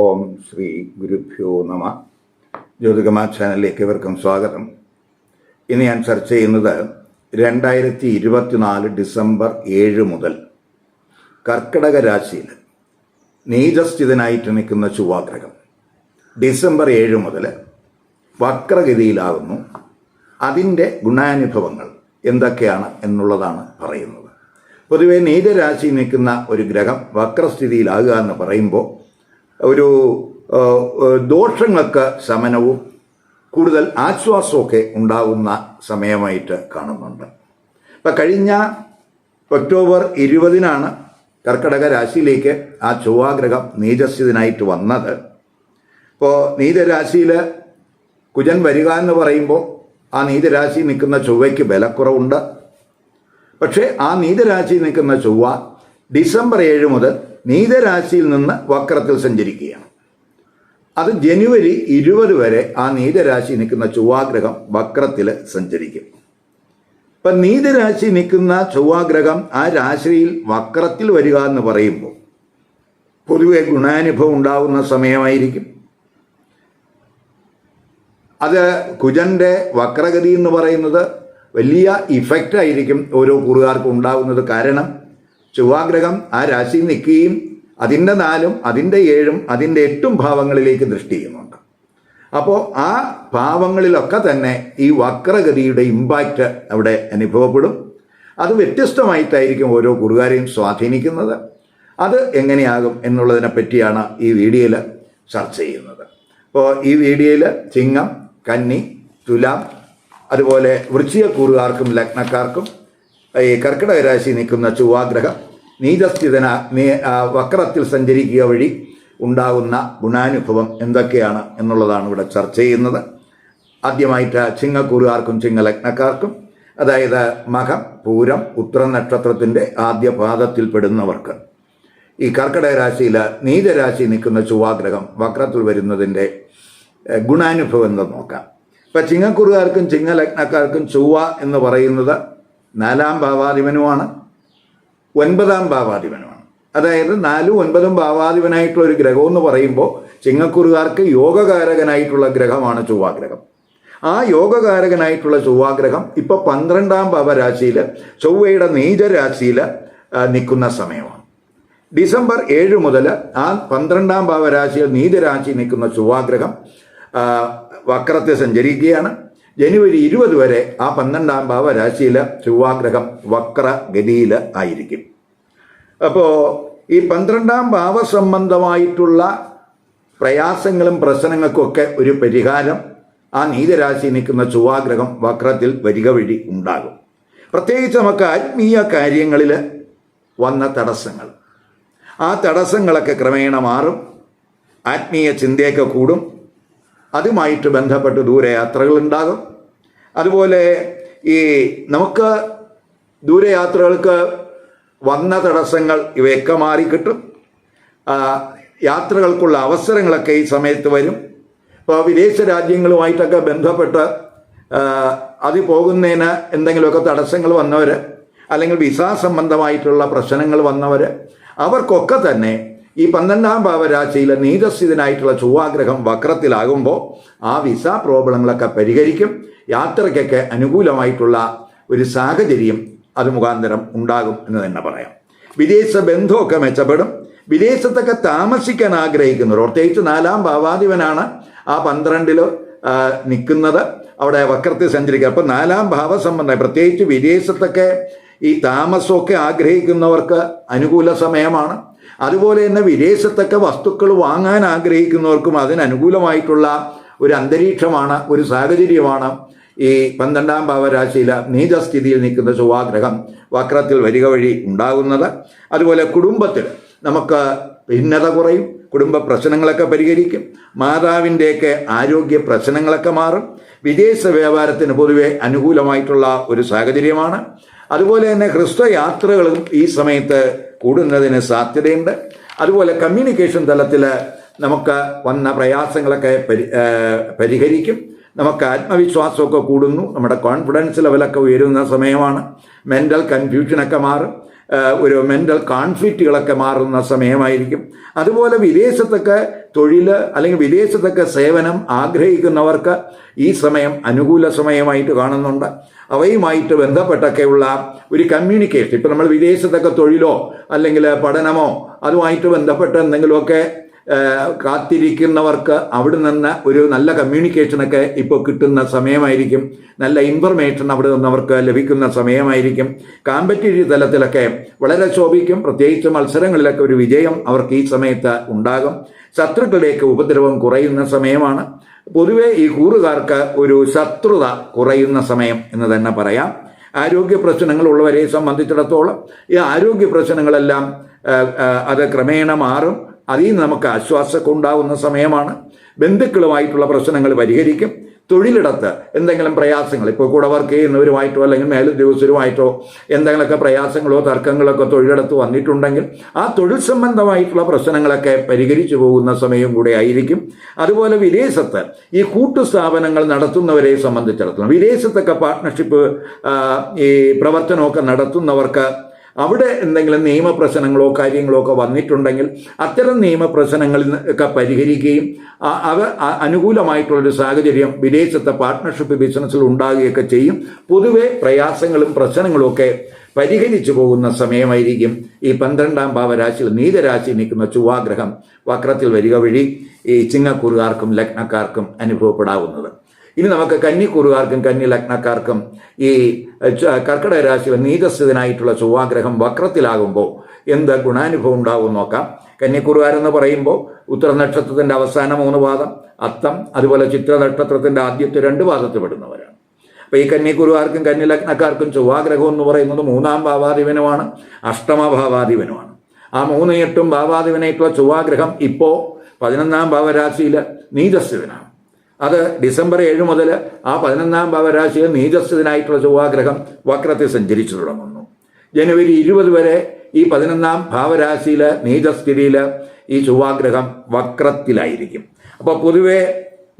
ഓം ശ്രീ ഗുരുഭ്യോ നമ. ജ്യോതികമാ ചാനലിലേക്ക് ഇവർക്കും സ്വാഗതം. ഇന്ന് ഞാൻ ചർച്ച ചെയ്യുന്നത് രണ്ടായിരത്തി ഇരുപത്തിനാല് ഡിസംബർ ഏഴ് മുതൽ കർക്കിടക രാശിയിൽ നീചസ്ഥിതനായിട്ട് നിൽക്കുന്ന ചൊവ്വാഗ്രഹം. ഡിസംബർ ഏഴ് മുതൽ വക്രഗതിയിലാകുന്നു. അതിന്റെ ഗുണാനുഭവങ്ങൾ എന്തൊക്കെയാണ് എന്നുള്ളതാണ് പറയുന്നത്. പൊതുവെ നീചരാശി നിൽക്കുന്ന ഒരു ഗ്രഹം വക്രസ്ഥിതിയിലാകുക എന്ന് പറയുമ്പോൾ ഒരു ദോഷങ്ങൾക്ക് ശമനവും കൂടുതൽ ആശ്വാസമൊക്കെ ഉണ്ടാകുന്ന സമയമായിട്ട് കാണുന്നുണ്ട്. ഇപ്പം കഴിഞ്ഞ ഒക്ടോബർ ഇരുപതിനാണ് കർക്കടക രാശിയിലേക്ക് ആ ചൊവ്വാഗ്രഹം നീചസ്ഥിതനായിട്ട് വന്നത്. ഇപ്പോൾ നീചരാശിയിൽ കുജൻ വരിക എന്ന് പറയുമ്പോൾ ആ നീചരാശി നിൽക്കുന്ന ചൊവ്വയ്ക്ക് ബലക്കുറവുണ്ട്. പക്ഷേ ആ നീചരാശി നിൽക്കുന്ന ചൊവ്വ ഡിസംബർ ഏഴ് മുതൽ നീചരാശിയിൽ നിന്ന് വക്രത്തിൽ സഞ്ചരിക്കുകയാണ്. അത് ജനുവരി ഇരുപത് വരെ ആ നീതരാശി നിൽക്കുന്ന ചൊവ്വാഗ്രഹം വക്രത്തിൽ സഞ്ചരിക്കും. ഇപ്പം നീതരാശി നിൽക്കുന്ന ചൊവ്വാഗ്രഹം ആ രാശിയിൽ വക്രത്തിൽ വരിക എന്ന് പറയുമ്പോൾ പൊതുവെ ഗുണാനുഭവം ഉണ്ടാകുന്ന സമയമായിരിക്കും. അത് കുജന്റെ വക്രഗതി എന്ന് പറയുന്നത് വലിയ ഇഫക്റ്റ് ആയിരിക്കും ഓരോ കുറുകാർക്കും ഉണ്ടാകുന്നത് കാരണം ചൊവ്വാഗ്രഹം ആ രാശിയിൽ നിൽക്കുകയും അതിന്റെ നാലും അതിന്റെ ഏഴും അതിന്റെ എട്ടും ഭാവങ്ങളിലേക്ക് ദൃഷ്ടി ചെയ്യുന്നുണ്ട്. അപ്പോൾ ആ ഭാവങ്ങളിലൊക്കെ തന്നെ ഈ വക്രഗതിയുടെ ഇമ്പാക്റ്റ് അവിടെ അനുഭവപ്പെടും. അത് വ്യത്യസ്തമായിട്ടായിരിക്കും ഓരോ കുറുകാരെയും സ്വാധീനിക്കുന്നത്. അത് എങ്ങനെയാകും എന്നുള്ളതിനെ പറ്റിയാണ് ഈ വീഡിയോയിൽ ചർച്ച ചെയ്യുന്നത്. അപ്പോൾ ഈ വീഡിയോയിൽ ചിങ്ങം കന്നി തുലാം അതുപോലെ വൃശ്ചിക കൂറുകാർക്കും ലഗ്നക്കാർക്കും ഈ കർക്കിടക രാശി നിൽക്കുന്ന ചൊവ്വാഗ്രഹം. നീചസ്ഥിതന വക്രത്തിൽ സഞ്ചരിക്കുക വഴി ഉണ്ടാകുന്ന ഗുണാനുഭവം എന്തൊക്കെയാണ് എന്നുള്ളതാണ് ഇവിടെ ചർച്ച ചെയ്യുന്നത്. ആദ്യമായിട്ട് ചിങ്ങക്കൂറുകാർക്കും ചിങ്ങലഗ്നക്കാർക്കും അതായത് മകം പൂരം ഉത്തര നക്ഷത്രത്തിന്റെ ആദ്യ പാദത്തിൽപ്പെടുന്നവർക്ക് ഈ കർക്കിടക രാശിയിൽ നീചരാശി നിൽക്കുന്ന ചൊവ്വാഗ്രഹം വക്രത്തിൽ വരുന്നതിന്റെ ഗുണാനുഭവം എന്താ നോക്കാം. ഇപ്പം ചിങ്ങക്കുറുകാർക്കും ചിങ്ങലഗ്നക്കാർക്കും ചൊവ്വ എന്ന് പറയുന്നത് നാലാം ഭാവാധിപനുമാണ് ഒൻപതാം ഭാവാധിപനുമാണ്. അതായത് നാലും ഒൻപതും ഭാവാധിപനായിട്ടുള്ള ഒരു ഗ്രഹം എന്ന് പറയുമ്പോൾ ചിങ്ങക്കുറുകാർക്ക് യോഗകാരകനായിട്ടുള്ള ഗ്രഹമാണ് ചൊവ്വാഗ്രഹം. ആ യോഗകാരകനായിട്ടുള്ള ചൊവ്വാഗ്രഹം ഇപ്പൊ പന്ത്രണ്ടാം ഭാവരാശിയിൽ ചൊവ്വയുടെ നീചരാശിയിൽ നിൽക്കുന്ന സമയമാണ്. ഡിസംബർ ഏഴ് മുതൽ ആ പന്ത്രണ്ടാം ഭാവരാശിയിൽ നീചരാശി നിൽക്കുന്ന ചൊവ്വാഗ്രഹം വക്രത്തെ സഞ്ചരിക്കുകയാണ്. ജനുവരി ഇരുപത് വരെ ആ പന്ത്രണ്ടാം ഭാവരാശിയിൽ ചൊവ്വാഗ്രഹം വക്രഗതിയിൽ ആയിരിക്കും. അപ്പോൾ ഈ പന്ത്രണ്ടാം ഭാവ സംബന്ധമായിട്ടുള്ള പ്രയാസങ്ങളും പ്രശ്നങ്ങൾക്കൊക്കെ ഒരു പരിഹാരം ആ നീതരാശി നിൽക്കുന്ന ചൊവ്വാഗ്രഹം വക്രത്തിൽ വരിക വഴി ഉണ്ടാകും. പ്രത്യേകിച്ച് നമുക്ക് ആത്മീയ കാര്യങ്ങളിൽ വന്ന തടസ്സങ്ങൾ. ആ തടസ്സങ്ങളൊക്കെ ക്രമേണ മാറും. ആത്മീയ ചിന്തയൊക്കെ കൂടും. അതുമായിട്ട് ബന്ധപ്പെട്ട് ദൂരയാത്രകൾ ഉണ്ടാകും അതുപോലെ ഈ നമുക്ക് ദൂരയാത്രകൾക്ക് വന്ന തടസ്സങ്ങൾ ഇവയൊക്കെ മാറി കിട്ടും. യാത്രകൾക്കുള്ള അവസരങ്ങളൊക്കെ ഈ സമയത്ത് വരും. ഇപ്പോൾ വിദേശ രാജ്യങ്ങളുമായിട്ടൊക്കെ ബന്ധപ്പെട്ട് അത് പോകുന്നതിന് എന്തെങ്കിലുമൊക്കെ തടസ്സങ്ങൾ വന്നവർ അല്ലെങ്കിൽ വിസ സംബന്ധമായിട്ടുള്ള പ്രശ്നങ്ങൾ വന്നവർ അവർക്കൊക്കെ തന്നെ ഈ പന്ത്രണ്ടാം ഭാവരാശിയിലെ നീതസ്ഥിതനായിട്ടുള്ള ചൊവ്വാഗ്രഹം വക്രത്തിലാകുമ്പോൾ ആ വിസ പ്രോബ്ലങ്ങളൊക്കെ പരിഹരിക്കും. യാത്രയ്ക്കൊക്കെ അനുകൂലമായിട്ടുള്ള ഒരു സാഹചര്യം അത് മുഖാന്തരം ഉണ്ടാകും എന്ന് തന്നെ പറയാം. വിദേശ ബന്ധമൊക്കെ മെച്ചപ്പെടും. വിദേശത്തൊക്കെ താമസിക്കാൻ ആഗ്രഹിക്കുന്നവർ പ്രത്യേകിച്ച് നാലാം ഭാവാധിപനാണ് ആ പന്ത്രണ്ടിൽ നിൽക്കുന്നത്. അവിടെ വക്രത്തിൽ സഞ്ചരിക്കുക. അപ്പം നാലാം ഭാവസംബന്ധം പ്രത്യേകിച്ച് വിദേശത്തൊക്കെ ഈ താമസമൊക്കെ ആഗ്രഹിക്കുന്നവർക്ക് അനുകൂല സമയമാണ്. അതുപോലെ തന്നെ വിദേശത്തൊക്കെ വസ്തുക്കൾ വാങ്ങാൻ ആഗ്രഹിക്കുന്നവർക്കും അതിനനുകൂലമായിട്ടുള്ള ഒരു അന്തരീക്ഷമാണ് ഒരു സാഹചര്യമാണ് ഈ പന്ത്രണ്ടാം ഭാവരാശിയിലെ നീചസ്ഥിതിയിൽ നിൽക്കുന്ന ചൊവ്വാഗ്രഹം വക്രത്തിൽ വരിക വഴി ഉണ്ടാകുന്നത്. അതുപോലെ കുടുംബത്തിൽ നമുക്ക് ഭിന്നത കുറയും കുടുംബ പ്രശ്നങ്ങളൊക്കെ പരിഹരിക്കും മാതാവിന്റെയൊക്കെ ആരോഗ്യ പ്രശ്നങ്ങളൊക്കെ മാറും. വിദേശ വ്യാപാരത്തിന് പൊതുവെ അനുകൂലമായിട്ടുള്ള ഒരു സാഹചര്യമാണ്. അതുപോലെ തന്നെ ഹ്രസ്വയാത്രകളും ഈ സമയത്ത് കൂടുന്നതിന് സാധ്യതയുണ്ട്. അതുപോലെ കമ്മ്യൂണിക്കേഷൻ തലത്തിൽ നമുക്ക് വന്ന പ്രയാസങ്ങളൊക്കെ പരി പരിഹരിക്കും. നമുക്ക് ആത്മവിശ്വാസമൊക്കെ കൂടുന്നു. നമ്മുടെ കോൺഫിഡൻസ് ലെവലൊക്കെ ഉയരുന്ന സമയമാണ്. മെന്റൽ കൺഫ്യൂഷനൊക്കെ മാറും. ഒരു മെന്റൽ കോൺഫ്ലിക്റ്റുകളൊക്കെ മാറുന്ന സമയമായിരിക്കും. അതുപോലെ വിദേശത്തൊക്കെ തൊഴിൽ അല്ലെങ്കിൽ വിദേശത്തൊക്കെ സേവനം ആഗ്രഹിക്കുന്നവർക്ക് ഈ സമയം അനുകൂല സമയമായിട്ട് കാണുന്നുണ്ട്. അവയുമായിട്ട് ബന്ധപ്പെട്ടൊക്കെയുള്ള ഒരു കമ്മ്യൂണിക്കേഷൻ ഇപ്പം നമ്മൾ വിദേശത്തൊക്കെ തൊഴിലോ അല്ലെങ്കിൽ പഠനമോ അതുമായിട്ട് ബന്ധപ്പെട്ട് എന്തെങ്കിലുമൊക്കെ കാത്തിരിക്കുന്നവർക്ക് അവിടെ നിന്ന് ഒരു നല്ല കമ്മ്യൂണിക്കേഷനൊക്കെ ഇപ്പോൾ കിട്ടുന്ന സമയമായിരിക്കും. നല്ല ഇൻഫർമേഷൻ അവിടെ നിന്ന് അവർക്ക് ലഭിക്കുന്ന സമയമായിരിക്കും. കാമ്പറ്റീവ് തലത്തിലൊക്കെ വളരെ ശോഭിക്കും. പ്രത്യേകിച്ച് മത്സരങ്ങളിലൊക്കെ ഒരു വിജയം അവർക്ക് ഈ സമയത്ത് ഉണ്ടാകും. ശത്രുക്കളുടെയൊക്കെ ഉപദ്രവം കുറയുന്ന സമയമാണ്. പൊതുവെ ഈ കൂറുകാർക്ക് ഒരു ശത്രുത കുറയുന്ന സമയം എന്ന് തന്നെ പറയാം. ആരോഗ്യ പ്രശ്നങ്ങൾ ഉള്ളവരെ സംബന്ധിച്ചിടത്തോളം ഈ ആരോഗ്യ പ്രശ്നങ്ങളെല്ലാം അത് ക്രമേണ മാറും. അതിൽ നിന്ന് നമുക്ക് ആശ്വാസമൊക്കെ ഉണ്ടാകുന്ന സമയമാണ്. ബന്ധുക്കളുമായിട്ടുള്ള പ്രശ്നങ്ങൾ പരിഹരിക്കും. തൊഴിലിടത്ത് എന്തെങ്കിലും പ്രയാസങ്ങൾ ഇപ്പോൾ കൂടെ വർക്ക് ചെയ്യുന്നവരുമായിട്ടോ അല്ലെങ്കിൽ മേലുദ്യോഗസ്ഥരുമായിട്ടോ എന്തെങ്കിലുമൊക്കെ പ്രയാസങ്ങളോ തർക്കങ്ങളൊക്കെ തൊഴിലിടത്ത് വന്നിട്ടുണ്ടെങ്കിൽ ആ തൊഴിൽ സംബന്ധമായിട്ടുള്ള പ്രശ്നങ്ങളൊക്കെ പരിഹരിച്ചു പോകുന്ന സമയം കൂടെ ആയിരിക്കും. അതുപോലെ വിദേശത്ത് ഈ കൂട്ടു സ്ഥാപനങ്ങൾ നടത്തുന്നവരെ സംബന്ധിച്ചിടത്തോളം വിദേശത്തൊക്കെ പാർട്ട്ണർഷിപ്പ് ഈ പ്രവർത്തനമൊക്കെ നടത്തുന്നവർക്ക് അവിടെ എന്തെങ്കിലും നിയമപ്രശ്നങ്ങളോ കാര്യങ്ങളോ ഒക്കെ വന്നിട്ടുണ്ടെങ്കിൽ അത്തരം നിയമപ്രശ്നങ്ങളിൽ ഒക്കെ പരിഹരിക്കുകയും അവ അനുകൂലമായിട്ടുള്ളൊരു സാഹചര്യം വിദേശത്തെ പാർട്ട്ണർഷിപ്പ് ബിസിനസ്സിൽ ഉണ്ടാകുകയൊക്കെ ചെയ്യും. പൊതുവെ പ്രയാസങ്ങളും പ്രശ്നങ്ങളും ഒക്കെ പരിഹരിച്ചു പോകുന്ന സമയമായിരിക്കും ഈ പന്ത്രണ്ടാം ഭാവരാശിയിൽ നീതരാശി നിൽക്കുന്ന ചൊവ്വാഗ്രഹം വക്രത്തിൽ വരിക വഴി ഈ ചിങ്ങക്കുറുകാർക്കും ലഗ്നക്കാർക്കും അനുഭവപ്പെടാവുന്നത്. ഇനി നമുക്ക് കന്നിക്കൂറുകാർക്കും കന്നി ലഗ്നക്കാർക്കും ഈ കർക്കിടക രാശിയിൽ നീതസ്ഥിതനായിട്ടുള്ള ചൊവ്വാഗ്രഹം വക്രത്തിലാകുമ്പോൾ എന്ത് ഗുണാനുഭവം ഉണ്ടാവും നോക്കാം. കന്നിക്കൂറുകാരെന്ന് പറയുമ്പോൾ ഉത്തര നക്ഷത്രത്തിന്റെ അവസാന മൂന്ന് പാദം അത്തം അതുപോലെ ചിത്ര നക്ഷത്രത്തിന്റെ ആദ്യത്തെ രണ്ട് പാദത്തിൽ പെടുന്നവരാണ്. അപ്പോൾ ഈ കന്നിക്കുറുകാർക്കും കന്നി ചൊവ്വാഗ്രഹം എന്ന് പറയുന്നത് മൂന്നാം ഭാവാധിപനുമാണ് അഷ്ടമ ഭാവാധിപനുമാണ് ആ മൂന്ന് എട്ടും ഭാവാധിപനായിട്ടുള്ള ചൊവ്വാഗ്രഹം ഇപ്പോൾ പതിനൊന്നാം ഭാവരാശിയിൽ നീതസ്ഥിതനാണ് അത് ഡിസംബർ ഏഴ് മുതൽ ആ പതിനൊന്നാം ഭാവരാശിയിൽ നീതസ്ഥിതനായിട്ടുള്ള ചൊവ്വാഗ്രഹം വക്രത്തിൽ സഞ്ചരിച്ചു തുടങ്ങുന്നു. ജനുവരി ഇരുപത് വരെ ഈ പതിനൊന്നാം ഭാവരാശിയിൽ നീതസ്ഥിതിയിൽ ഈ ചൊവ്വാഗ്രഹം വക്രത്തിലായിരിക്കും. അപ്പോൾ പൊതുവെ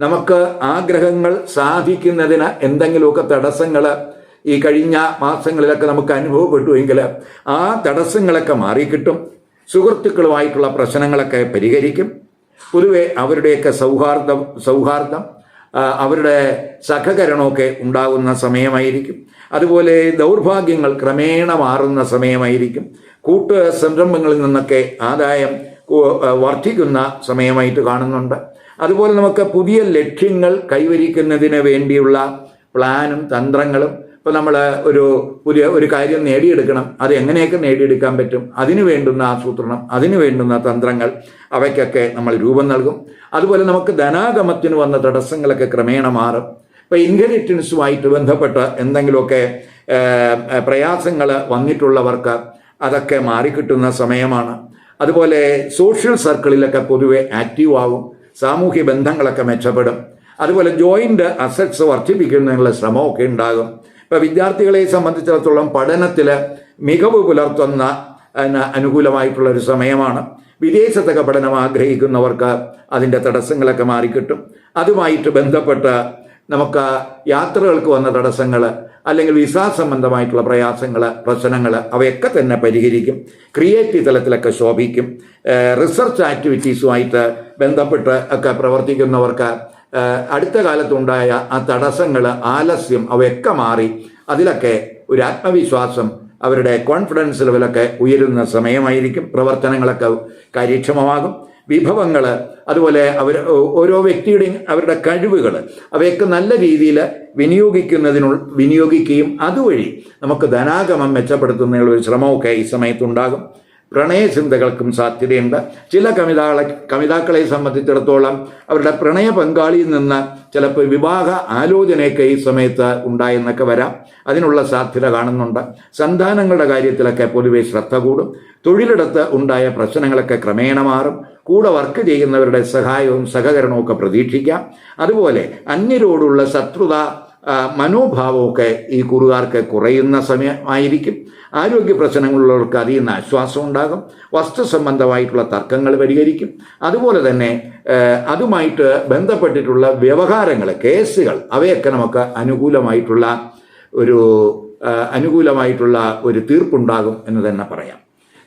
നമുക്ക് ആഗ്രഹങ്ങൾ സാധിക്കുന്നതിന് എന്തെങ്കിലുമൊക്കെ തടസ്സങ്ങൾ ഈ കഴിഞ്ഞ മാസങ്ങളിലൊക്കെ നമുക്ക് അനുഭവപ്പെട്ടുവെങ്കിൽ ആ തടസ്സങ്ങളൊക്കെ മാറിക്കിട്ടും. സുഹൃത്തുക്കളുമായിട്ടുള്ള പ്രശ്നങ്ങളൊക്കെ പരിഹരിക്കും. പൊതുവെ അവരുടെയൊക്കെ സൗഹാർദ്ദം സൗഹാർദ്ദം അവരുടെ സഹകരണമൊക്കെ ഉണ്ടാകുന്ന സമയമായിരിക്കും. അതുപോലെ ദൗർഭാഗ്യങ്ങൾ ക്രമേണ മാറുന്ന സമയമായിരിക്കും. കൂട്ട് സംരംഭങ്ങളിൽ നിന്നൊക്കെ ആദായം വർദ്ധിക്കുന്ന സമയമായിട്ട് കാണുന്നുണ്ട്. അതുപോലെ നമുക്ക് പുതിയ ലക്ഷ്യങ്ങൾ കൈവരിക്കുന്നതിന് വേണ്ടിയുള്ള പ്ലാനും തന്ത്രങ്ങളും ഇപ്പോൾ നമ്മൾ ഒരു പുതിയ ഒരു കാര്യം നേടിയെടുക്കണം. അത് എങ്ങനെയൊക്കെ നേടിയെടുക്കാൻ പറ്റും? അതിനു വേണ്ടുന്ന ആസൂത്രണം അതിനു വേണ്ടുന്ന തന്ത്രങ്ങൾ അവയ്ക്കൊക്കെ നമ്മൾ രൂപം നൽകും. അതുപോലെ നമുക്ക് ധനാഗമത്തിന് വന്ന തടസ്സങ്ങളൊക്കെ ക്രമേണ മാറും. ഇപ്പോൾ ഇൻഹെറിറ്റൻസുമായിട്ട് ബന്ധപ്പെട്ട എന്തെങ്കിലുമൊക്കെ പ്രയാസങ്ങൾ വന്നിട്ടുള്ളവർക്ക് അതൊക്കെ മാറിക്കിട്ടുന്ന സമയമാണ്. അതുപോലെ സോഷ്യൽ സർക്കിളിലൊക്കെ പൊതുവെ ആക്റ്റീവ് ആവും. സാമൂഹ്യ ബന്ധങ്ങളൊക്കെ മെച്ചപ്പെടും. അതുപോലെ ജോയിന്റ് അസറ്റ്സ് വർദ്ധിപ്പിക്കുന്നതിനുള്ള ശ്രമമൊക്കെ ഉണ്ടാകും. ഇപ്പൊ വിദ്യാർത്ഥികളെ സംബന്ധിച്ചിടത്തോളം പഠനത്തിൽ മികവ് പുലർത്തുന്ന അനുകൂലമായിട്ടുള്ള ഒരു സമയമാണ്. വിദേശത്തൊക്കെ പഠനം ആഗ്രഹിക്കുന്നവർക്ക് അതിന്റെ തടസ്സങ്ങളൊക്കെ മാറിക്കിട്ടും. അതുമായിട്ട് ബന്ധപ്പെട്ട് നമുക്ക് യാത്രകൾക്ക് വന്ന തടസ്സങ്ങൾ അല്ലെങ്കിൽ വിസ സംബന്ധമായിട്ടുള്ള പ്രയാസങ്ങൾ പ്രശ്നങ്ങൾ അവയൊക്കെ തന്നെ പരിഹരിക്കും. ക്രിയേറ്റീവ് തലത്തിലൊക്കെ ശോഭിക്കും. റിസർച്ച് ആക്ടിവിറ്റീസുമായിട്ട് ബന്ധപ്പെട്ട് ഒക്കെ പ്രവർത്തിക്കുന്നവർക്ക് അടുത്ത കാലത്തുണ്ടായ ആ തടസ്സങ്ങൾ ആലസ്യം അവയൊക്കെ മാറി അതിലൊക്കെ ഒരു ആത്മവിശ്വാസം അവരുടെ കോൺഫിഡൻസ് ലെവലൊക്കെ ഉയരുന്ന സമയമായിരിക്കും. പ്രവർത്തനങ്ങളൊക്കെ കാര്യക്ഷമമാകും. വിഭവങ്ങൾ അതുപോലെ അവർ ഓരോ വ്യക്തിയുടെയും അവരുടെ കഴിവുകൾ അവയൊക്കെ നല്ല രീതിയിൽ വിനിയോഗിക്കുന്നതിനു വിനിയോഗിക്കുകയും അതുവഴി നമുക്ക് ധനാഗമം മെച്ചപ്പെടുത്തുന്നതിനുള്ള ഒരു ശ്രമമൊക്കെ ഈ സമയത്തുണ്ടാകും. പ്രണയചിന്തകൾക്കും സാധ്യതയുണ്ട്. ചില കവിതാളെ കവിതാക്കളെ സംബന്ധിച്ചിടത്തോളം അവരുടെ പ്രണയ പങ്കാളിയിൽ നിന്ന് ചിലപ്പോൾ വിവാഹ ആലോചനയൊക്കെ ഈ സമയത്ത് ഉണ്ടായെന്നൊക്കെ വരാം. അതിനുള്ള സാധ്യത കാണുന്നുണ്ട്. സന്താനങ്ങളുടെ കാര്യത്തിലൊക്കെ പൊതുവെ ശ്രദ്ധ കൂടും. തൊഴിലിടത്ത് ഉണ്ടായ പ്രശ്നങ്ങളൊക്കെ ക്രമേണ മാറും. കൂടെ വർക്ക് ചെയ്യുന്നവരുടെ സഹായവും സഹകരണവും ഒക്കെ പ്രതീക്ഷിക്കാം. അതുപോലെ അന്യരോടുള്ള ശത്രുത മനോഭാവമൊക്കെ ഈ കുറുകാർക്ക് കുറയുന്ന സമയമായിരിക്കും. ആരോഗ്യ പ്രശ്നങ്ങളുള്ളവർക്ക് അതിൽ ആശ്വാസം ഉണ്ടാകും. വസ്തു സംബന്ധമായിട്ടുള്ള തർക്കങ്ങൾ പരിഹരിക്കും. അതുപോലെ തന്നെ അതുമായിട്ട് ബന്ധപ്പെട്ടിട്ടുള്ള വ്യവഹാരങ്ങൾ കേസുകൾ അവയൊക്കെ നമുക്ക് അനുകൂലമായിട്ടുള്ള ഒരു അനുകൂലമായിട്ടുള്ള ഒരു തീർപ്പുണ്ടാകും എന്ന് തന്നെ പറയാം.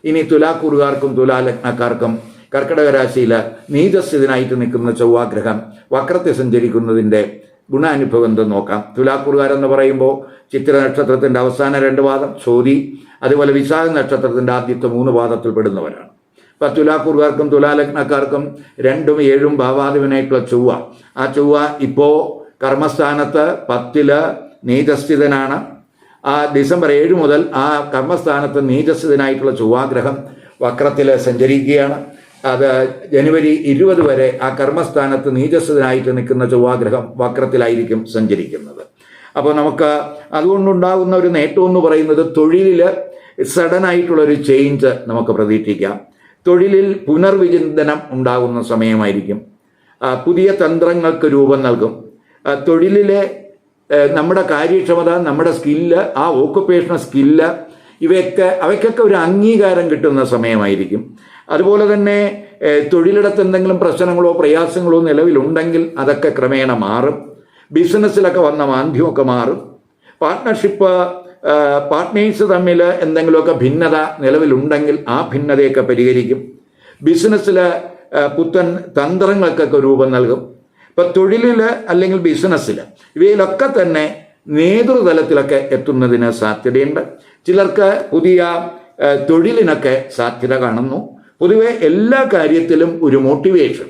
ഇനി തുലാക്കൂറുകാർക്കും തുലാലഗ്നക്കാർക്കും കർക്കിടക രാശിയിൽ നീതസ്ഥിതനായിട്ട് നിൽക്കുന്ന ചൊവ്വാഗ്രഹം വക്രത്തെ സഞ്ചരിക്കുന്നതിന്റെ ഗുണാനുഭവം എന്തെന്ന് നോക്കാം. തുലാക്കുറുകാരെന്ന് പറയുമ്പോൾ ചിത്ര നക്ഷത്രത്തിന്റെ അവസാന രണ്ട് പാദം ചോതി. അതുപോലെ വിശാഖ നക്ഷത്രത്തിന്റെ ആദ്യത്തെ മൂന്ന് പാദത്തിൽ പെടുന്നവരാണ്. ഇപ്പം തുലാക്കുറുകാർക്കും തുലാലഗ്നക്കാർക്കും രണ്ടും ഏഴും ഭാവാധിപനായിട്ടുള്ള ചൊവ്വ. ആ ചൊവ്വ ഇപ്പോൾ കർമ്മസ്ഥാനത്ത് പത്തിൽ നീതസ്ഥിതനാണ് ആ ഡിസംബർ ഏഴ് മുതൽ ആ കർമ്മസ്ഥാനത്ത് നീതസ്ഥിതനായിട്ടുള്ള ചൊവ്വാഗ്രഹം വക്രത്തിൽ സഞ്ചരിക്കുകയാണ്. അത് ജനുവരി ഇരുപത് വരെ ആ കർമ്മസ്ഥാനത്ത് നീതസ്ഥിതനായിട്ട് നിൽക്കുന്ന ചൊവ്വാഗ്രഹം വക്രത്തിലായിരിക്കും സഞ്ചരിക്കുന്നത്. അപ്പോൾ നമുക്ക് അതുകൊണ്ടുണ്ടാകുന്ന ഒരു നേട്ടം എന്ന് പറയുന്നത് തൊഴിലിൽ സഡൻ ആയിട്ടുള്ള ഒരു ചേഞ്ച് നമുക്ക് പ്രതീക്ഷിക്കാം. തൊഴിലിൽ പുനർവിചിന്തനം ഉണ്ടാകുന്ന സമയമായിരിക്കും. പുതിയ തന്ത്രങ്ങൾക്ക് രൂപം നൽകും. തൊഴിലിലെ നമ്മുടെ കാര്യക്ഷമത നമ്മുടെ സ്കില്ല് ആ ഓക്കുപ്പേഷണൽ സ്കില്ല് ഇവയൊക്കെ അവയ്ക്കൊക്കെ ഒരു അംഗീകാരം കിട്ടുന്ന സമയമായിരിക്കും. അതുപോലെ തന്നെ തൊഴിലിടത്ത് എന്തെങ്കിലും പ്രശ്നങ്ങളോ പ്രയാസങ്ങളോ നിലവിലുണ്ടെങ്കിൽ അതൊക്കെ ക്രമേണ മാറും. ബിസിനസ്സിലൊക്കെ വന്ന മാന്ദ്യമൊക്കെ മാറും. പാർട്ട്ണർഷിപ്പ് പാർട്ട്നേഴ്സ് തമ്മിൽ എന്തെങ്കിലുമൊക്കെ ഭിന്നത നിലവിലുണ്ടെങ്കിൽ ആ ഭിന്നതയൊക്കെ പരിഹരിക്കും. ബിസിനസ്സിൽ പുത്തൻ തന്ത്രങ്ങൾക്കൊക്കെ രൂപം നൽകും. ഇപ്പം തൊഴിലിൽ അല്ലെങ്കിൽ ബിസിനസ്സിൽ ഇവയിലൊക്കെ തന്നെ നേതൃതലത്തിലൊക്കെ എത്തുന്നതിന് സാധ്യതയുണ്ട്. ചിലർക്ക് പുതിയ തൊഴിലിനൊക്കെ സാധ്യത കാണുന്നു. പൊതുവെ എല്ലാ കാര്യത്തിലും ഒരു മോട്ടിവേഷൻ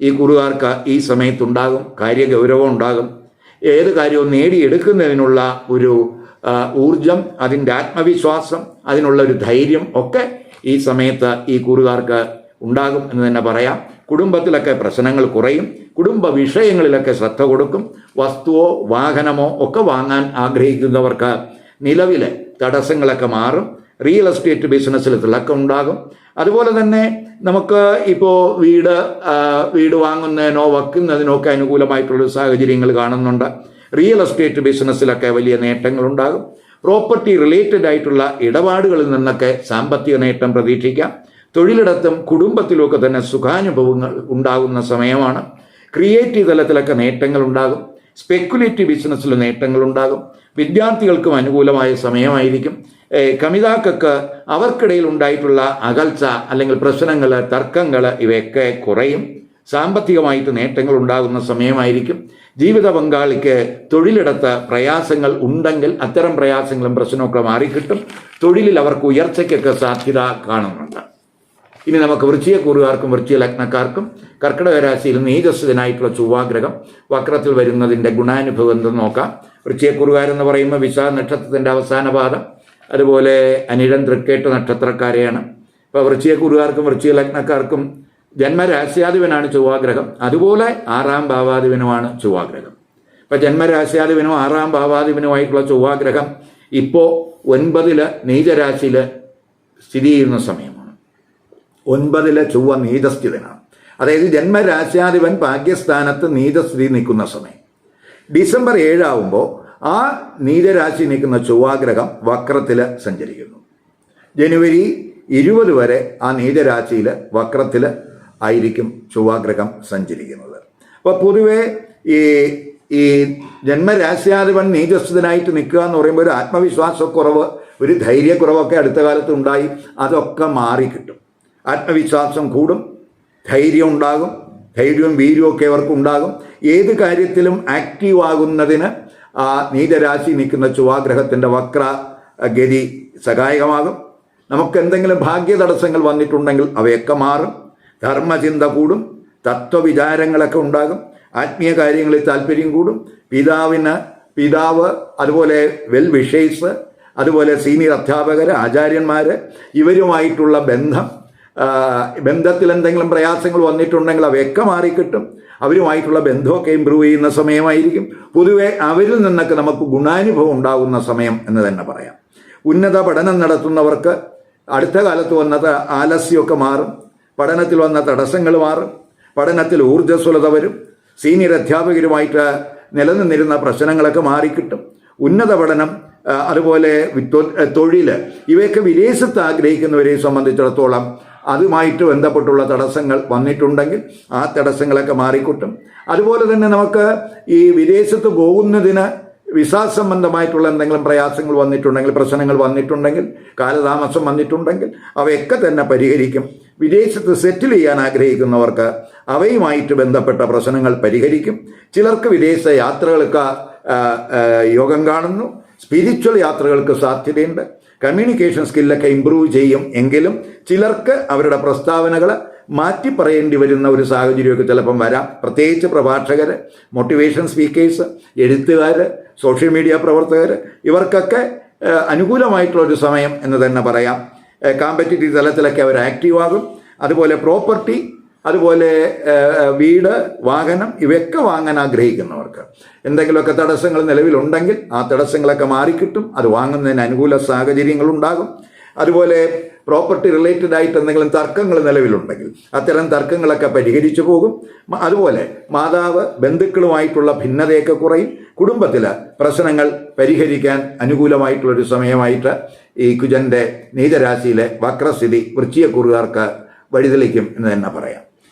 ഈ കുറുകാർക്ക് ഈ സമയത്തുണ്ടാകും കാര്യഗൗരവം ഉണ്ടാകും. ഏത് കാര്യവും നേടിയെടുക്കുന്നതിനുള്ള ഒരു ഊർജം അതിന്റെ ആത്മവിശ്വാസം അതിനുള്ള ഒരു ധൈര്യം ഒക്കെ ഈ സമയത്ത് ഈ കൂറുകാർക്ക് ഉണ്ടാകും എന്ന് തന്നെ പറയാം. കുടുംബത്തിലൊക്കെ പ്രശ്നങ്ങൾ കുറയും. കുടുംബ വിഷയങ്ങളിലൊക്കെ ശ്രദ്ധ കൊടുക്കും. വസ്തുവോ വാഹനമോ ഒക്കെ വാങ്ങാൻ ആഗ്രഹിക്കുന്നവർക്ക് നിലവിലെ തടസ്സങ്ങളൊക്കെ മാറും. റിയൽ എസ്റ്റേറ്റ് ബിസിനസ്സിൽ തിളക്കം ഉണ്ടാകും. അതുപോലെ തന്നെ നമുക്ക് ഇപ്പോൾ വീട് വീട് വാങ്ങുന്നതിനോ വയ്ക്കുന്നതിനോ ഒക്കെ അനുകൂലമായിട്ടുള്ള സാഹചര്യങ്ങൾ കാണുന്നുണ്ട്. റിയൽ എസ്റ്റേറ്റ് ബിസിനസ്സിലൊക്കെ വലിയ നേട്ടങ്ങളുണ്ടാകും പ്രോപ്പർട്ടി റിലേറ്റഡ് ആയിട്ടുള്ള ഇടപാടുകളിൽ നിന്നൊക്കെ സാമ്പത്തിക നേട്ടം പ്രതീക്ഷിക്കാം. തൊഴിലിടത്തും കുടുംബത്തിലുമൊക്കെ തന്നെ സുഖാനുഭവങ്ങൾ ഉണ്ടാകുന്ന സമയമാണ്. ക്രിയേറ്റീവ് തലത്തിലൊക്കെ നേട്ടങ്ങൾ ഉണ്ടാകും. സ്പെക്കുലേറ്റീവ് ബിസിനസ്സിൽ നേട്ടങ്ങൾ ഉണ്ടാകും. വിദ്യാർത്ഥികൾക്കും അനുകൂലമായ സമയമായിരിക്കും. കമിതാക്കൾക്ക് അവർക്കിടയിൽ ഉണ്ടായിട്ടുള്ള അകൽച്ച അല്ലെങ്കിൽ പ്രശ്നങ്ങൾ തർക്കങ്ങൾ ഇവയൊക്കെ കുറയും. സാമ്പത്തികമായിട്ട് നേട്ടങ്ങൾ ഉണ്ടാകുന്ന സമയമായിരിക്കും. ജീവിത പങ്കാളിക്ക് തൊഴിലിടത്ത് പ്രയാസങ്ങൾ ഉണ്ടെങ്കിൽ അത്തരം പ്രയാസങ്ങളും പ്രശ്നമൊക്കെ മാറിക്കിട്ടും. തൊഴിലിൽ അവർക്ക് ഉയർച്ചയ്ക്കൊക്കെ സാധ്യത കാണുന്നുണ്ട്. ഇനി നമുക്ക് വൃശ്ചികക്കൂറുകാർക്കും വൃശ്ചിക ലഗ്നക്കാർക്കും കർക്കിടക രാശിയിൽ നീജസ്വനായിട്ടുള്ള ചൊവ്വാഗ്രഹം വക്രത്തിൽ വരുന്നതിന്റെ ഗുണാനുഭവം എന്തെന്ന് നോക്കാം. വൃശ്ചികക്കൂറുകാരെന്ന് പറയുമ്പോൾ വിശാ നക്ഷത്രത്തിന്റെ അവസാന പാദം അതുപോലെ അനിഴൻ തൃക്കേട്ട് നക്ഷത്രക്കാരെയാണ്. ഇപ്പോൾ വൃശ്ചികക്കൂറുകാർക്കും വൃശ്ചിക ലഗ്നക്കാർക്കും ജന്മരാശ്യാധിപനാണ് ചൊവ്വാഗ്രഹം. അതുപോലെ ആറാം ഭാവാധിപനുമാണ് ചൊവ്വാഗ്രഹം. ഇപ്പം ജന്മരാശ്യാധിപനും ആറാം ഭാവാധിപനുമായിട്ടുള്ള ചൊവ്വാഗ്രഹം ഇപ്പോൾ ഒൻപതിൽ നീചരാശിയിൽ സ്ഥിതി ചെയ്യുന്ന സമയമാണ് ഒൻപതിലെ ചൊവ്വ നീതസ്ഥിതനാണ്. അതായത് ജന്മരാശ്യാധിപൻ ഭാഗ്യസ്ഥാനത്ത് നീതസ്ഥിതി നിൽക്കുന്ന സമയം. ഡിസംബർ ഏഴാവുമ്പോൾ ആ നീതരാശി നിൽക്കുന്ന ചൊവ്വാഗ്രഹം വക്രത്തിൽ സഞ്ചരിക്കുന്നു. ജനുവരി ഇരുപത് വരെ ആ നീതരാശിയിൽ വക്രത്തിൽ ആയിരിക്കും ചൊവ്വാഗ്രഹം സഞ്ചരിക്കുന്നത്. അപ്പോൾ പൊതുവെ ഈ ഈ ജന്മരാശ്യാധിപൻ നീതസ്ഥിതനായിട്ട് നിൽക്കുക എന്ന് പറയുമ്പോൾ ഒരു ആത്മവിശ്വാസക്കുറവ് ഒരു ധൈര്യക്കുറവൊക്കെ അടുത്ത കാലത്ത് ഉണ്ടായി അതൊക്കെ മാറിക്കിട്ടും. ആത്മവിശ്വാസം കൂടും ധൈര്യം ഉണ്ടാകും ധൈര്യവും വീര്യവും ഒക്കെ അവർക്ക് ഉണ്ടാകും. ഏത് കാര്യത്തിലും ആക്റ്റീവ് ആകുന്നതിന് ആ നീതരാശി നിൽക്കുന്ന ചുവാഗ്രഹത്തിന്റെ വക്ര ഗതി സഹായകമാകും. നമുക്ക് എന്തെങ്കിലും ഭാഗ്യ തടസ്സങ്ങൾ വന്നിട്ടുണ്ടെങ്കിൽ അവയൊക്കെ മാറും. ധർമ്മചിന്ത കൂടും തത്വവിചാരങ്ങളൊക്കെ ഉണ്ടാകും. ആത്മീയ കാര്യങ്ങളിൽ താല്പര്യം കൂടും. പിതാവിന് പിതാവ് അതുപോലെ വെൽ വിഷേഴ്സ് അതുപോലെ സീനിയർ അധ്യാപകർ ആചാര്യന്മാർ ഇവരുമായിട്ടുള്ള ബന്ധം ബന്ധത്തിൽ എന്തെങ്കിലും പ്രയാസങ്ങൾ വന്നിട്ടുണ്ടെങ്കിൽ അവയൊക്കെ മാറിക്കിട്ടും. അവരുമായിട്ടുള്ള ബന്ധമൊക്കെ ഇമ്പ്രൂവ് ചെയ്യുന്ന സമയമായിരിക്കും. പൊതുവെ അവരിൽ നിന്നൊക്കെ നമുക്ക് ഗുണാനുഭവം ഉണ്ടാകുന്ന സമയം എന്ന് തന്നെ പറയാം. ഉന്നത പഠനം നടത്തുന്നവർക്ക് അടുത്ത കാലത്ത് വന്നത് ആലസ്യമൊക്കെ മാറും. പഠനത്തിൽ വന്ന തടസ്സങ്ങൾ മാറും. പഠനത്തിൽ ഊർജസ്വലത വരും. സീനിയർ അധ്യാപകരുമായിട്ട് നിലനിന്നിരുന്ന പ്രശ്നങ്ങളൊക്കെ മാറിക്കിട്ടും. ഉന്നത പഠനം അതുപോലെ തൊഴിൽ ഇവയൊക്കെ വിദേശത്ത് ആഗ്രഹിക്കുന്നവരെ സംബന്ധിച്ചിടത്തോളം അതുമായിട്ട് ബന്ധപ്പെട്ടുള്ള തടസ്സങ്ങൾ വന്നിട്ടുണ്ടെങ്കിൽ ആ തടസ്സങ്ങളൊക്കെ മാറിക്കിട്ടും. അതുപോലെ തന്നെ നമുക്ക് ഈ വിദേശത്ത് പോകുന്നതിന് വിസ സംബന്ധമായിട്ടുള്ള എന്തെങ്കിലും പ്രയാസങ്ങൾ വന്നിട്ടുണ്ടെങ്കിൽ പ്രശ്നങ്ങൾ വന്നിട്ടുണ്ടെങ്കിൽ കാലതാമസം വന്നിട്ടുണ്ടെങ്കിൽ അവയൊക്കെ തന്നെ പരിഹരിക്കും. വിദേശത്ത് സെറ്റിൽ ചെയ്യാൻ ആഗ്രഹിക്കുന്നവർക്ക് അവയുമായിട്ട് ബന്ധപ്പെട്ട പ്രശ്നങ്ങൾ പരിഹരിക്കും. ചിലർക്ക് വിദേശ യാത്രകൾക്ക് യോഗം കാണുന്നു. സ്പിരിച്വൽ യാത്രകൾക്ക് സാധ്യതയുണ്ട്. കമ്മ്യൂണിക്കേഷൻ സ്കില്ലൊക്കെ ഇമ്പ്രൂവ് ചെയ്യും എങ്കിലും ചിലർക്ക് അവരുടെ പ്രസ്താവനകൾ മാറ്റി പറയേണ്ടി വരുന്ന ഒരു സാഹചര്യമൊക്കെ ചിലപ്പം വരാം. പ്രത്യേകിച്ച് പ്രഭാഷകർ മോട്ടിവേഷൻ സ്പീക്കേഴ്സ് എഴുത്തുകാർ സോഷ്യൽ മീഡിയ പ്രവർത്തകർ ഇവർക്കൊക്കെ അനുകൂലമായിട്ടുള്ള ഒരു സമയം എന്ന് തന്നെ പറയാം. കാമ്പറ്റേറ്റീവ് തലത്തിലൊക്കെ അവർ ആക്റ്റീവ് ആകും. അതുപോലെ പ്രോപ്പർട്ടി അതുപോലെ വീട് വാഹനം ഇവയൊക്കെ വാങ്ങാൻ ആഗ്രഹിക്കുന്നവർക്ക്. എന്തെങ്കിലുമൊക്കെ തടസ്സങ്ങൾ നിലവിലുണ്ടെങ്കിൽ ആ തടസ്സങ്ങളൊക്കെ മാറിക്കിട്ടും. അത് വാങ്ങുന്നതിന് അനുകൂല സാഹചര്യങ്ങൾ ഉണ്ടാകും. അതുപോലെ പ്രോപ്പർട്ടി റിലേറ്റഡ് ആയിട്ട് എന്തെങ്കിലും തർക്കങ്ങൾ നിലവിലുണ്ടെങ്കിൽ അത്തരം തർക്കങ്ങളൊക്കെ പരിഹരിച്ചു പോകും. അതുപോലെ മാതാവ് ബന്ധുക്കളുമായിട്ടുള്ള ഭിന്നതയൊക്കെ കുറയും. കുടുംബത്തിൽ പ്രശ്നങ്ങൾ പരിഹരിക്കാൻ അനുകൂലമായിട്ടുള്ളൊരു സമയമായിട്ട് ഈ കുജന്റെ നീചരാശിയിലെ വക്രസ്ഥിതി വൃശ്ചികക്കുറുകാർക്ക് വഴിതെളിക്കും എന്ന് തന്നെ പറയാം.